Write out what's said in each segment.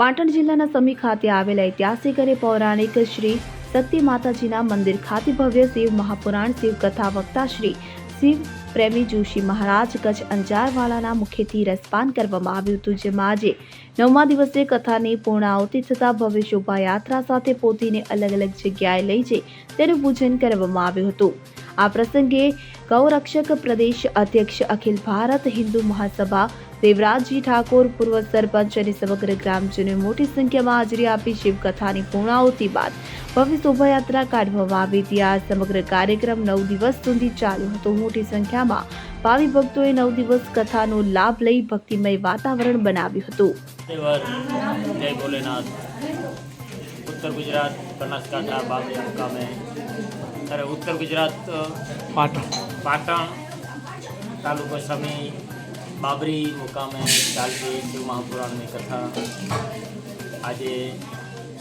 પાટણ જિલ્લાના સમી ખાતે આવેલા ઐતિહાસિક અને પૌરાણિક શ્રી શક્તિ માતાજીના મંદિર ખાતે ભવ્ય શિવ મહાપુરાણ શિવ કથા વક્તા શ્રી શિવ પ્રેમી જોશી મહારાજ કચ્છ અંજારવાળાના મુખેથી રસપાન કરવામાં આવ્યું હતું, જેમાં આજે નવમા દિવસે કથાની પૂર્ણાહુતિ થતાં ભવ્ય શોભાયાત્રા સાથે પોતીને અલગ અલગ જગ્યાએ લઈ જઈ તેનું પૂજન કરવામાં આવ્યું હતું. આ પ્રસંગે ગૌરક્ષક પ્રદેશ અધ્યક્ષ અખિલ ભારત હિન્દુ મહાસભા દેવરાજજી ઠાકોર પૂર્વ સરપંચ અને સમગ્ર ગ્રામજનોએ મોટી સંખ્યામાં હાજરી આપી શિવકથાની પૂર્ણાહુતિ બાદ ભવ્ય શોભાયાત્રા કાઢવામાં આવી હતી આ સમગ્ર કાર્યક્રમ નવ દિવસ સુધી ચાલ્યો હતો મોટી સંખ્યામાં ભાવિ ભક્તોએ નવ દિવસ કથાનો લાભ લઈ ભક્તિમય વાતાવરણ બનાવ્યું હતું ભોલેનાથ ઉત્તર ગુજરાત બનાસકાંઠા અરે ઉત્તર ગુજરાત પાટણ. પાટણ તાલુકો સમી બાબરી મુકામે ચાલતી શિવ મહાપુરાણની કથા આજે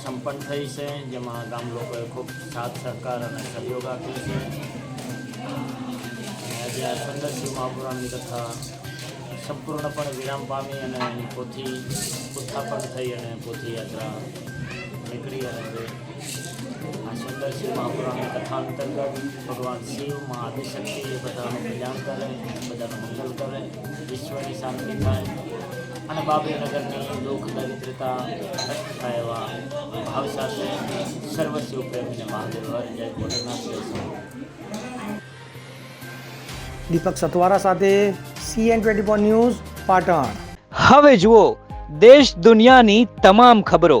સંપન્ન થઈ છે જેમાં ગામ લોકોએ ખૂબ સાથ સહકાર અને સહયોગ આપ્યો છે. આજે આ સુંદર શિવ મહાપુરાણની કથા સંપૂર્ણપણે વિરામ પામી અને એની પોથી ઉત્થાપન થઈ અને પોથી યાત્રા નીકળી અને હવે આ સુંદર શિવ મહાપુરાણની કથા અંતર્ગત ભગવાન શિવ મા આદિશક્તિ એ બધાનું કલ્યાણ કરે બધાનું મંગલ કરે વિશ્વની શાંતિ થાય અને બાબરી નગરની દુઃખ દરિદ્રતા નષ્ટ થાય એવા ભાવ સાથે સર્વ શિવ પ્રેમીને મહાદેવ હર જય ભોલેનાથ દીપક સતવારા સાથે CN twenty four news Patan. હવે જુઓ દેશ દુનિયાની તમામ ખબરો.